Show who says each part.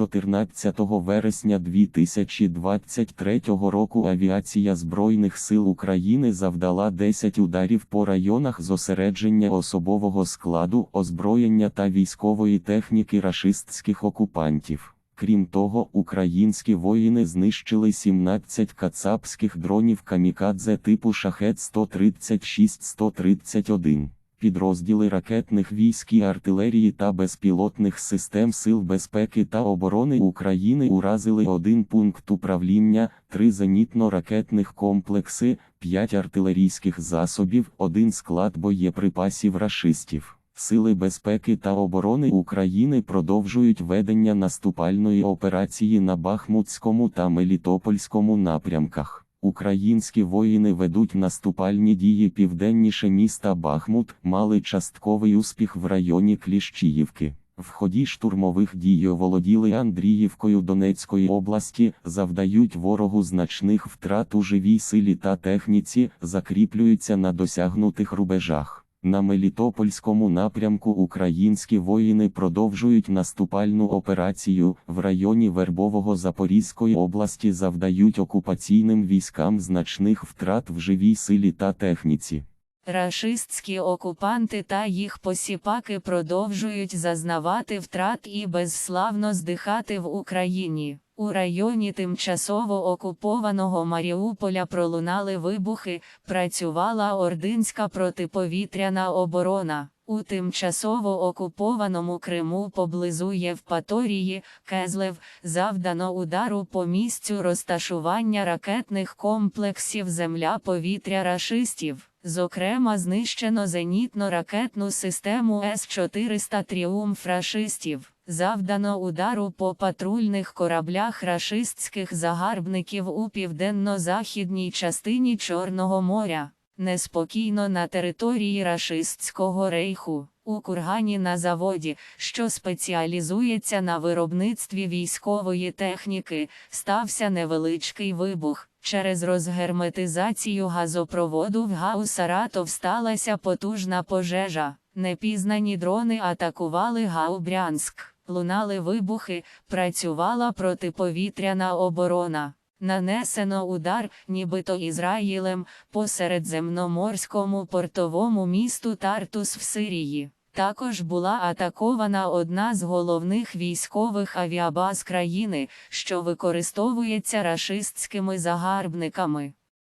Speaker 1: 14 вересня 2023 року авіація Збройних сил України завдала 10 ударів по районах зосередження особового складу, озброєння та військової техніки рашистських окупантів. Крім того, українські воїни знищили 17 кацапських дронів камікадзе типу шахет 136-131. Підрозділи ракетних військ і артилерії та безпілотних систем Сил безпеки та оборони України уразили один пункт управління, три зенітно-ракетних комплекси, п'ять артилерійських засобів, один склад боєприпасів рашистів. Сили безпеки та оборони України продовжують ведення наступальної операції на Бахмутському та Мелітопольському напрямках. Українські воїни ведуть наступальні дії південніше міста Бахмут, мали частковий успіх в районі Кліщіївки. В ході штурмових дій оволоділи Андріївкою Донецької області, завдають ворогу значних втрат у живій силі та техніці, закріплюються на досягнутих рубежах. На Мелітопольському напрямку українські воїни продовжують наступальну операцію в районі Вербового Запорізької області завдають окупаційним військам значних втрат в живій силі та техніці.
Speaker 2: Рашистські окупанти та їх посіпаки продовжують зазнавати втрат і безславно здихати в Україні. У районі тимчасово окупованого Маріуполя пролунали вибухи, працювала ординська протиповітряна оборона. У тимчасово окупованому Криму поблизу Євпаторії, Кезлев, завдано удару по місцю розташування ракетних комплексів земля-повітря рашистів. Зокрема, знищено зенітно-ракетну систему С-400 «Тріумф» рашистів. Завдано удару по патрульних кораблях рашистських загарбників у південно-західній частині Чорного моря. Неспокійно на території рашистського рейху, у кургані на заводі, що спеціалізується на виробництві військової техніки, стався невеличкий вибух. Через розгерметизацію газопроводу в ГАУ Саратов сталася потужна пожежа. Непізнані дрони атакували ГАУ Брянськ. Лунали вибухи, працювала протиповітряна оборона. Нанесено удар, нібито Ізраїлем, по середземноморському портовому місту Тартус в Сирії. Також була атакована одна з головних військових авіабаз країни, що використовується рашистськими загарбниками.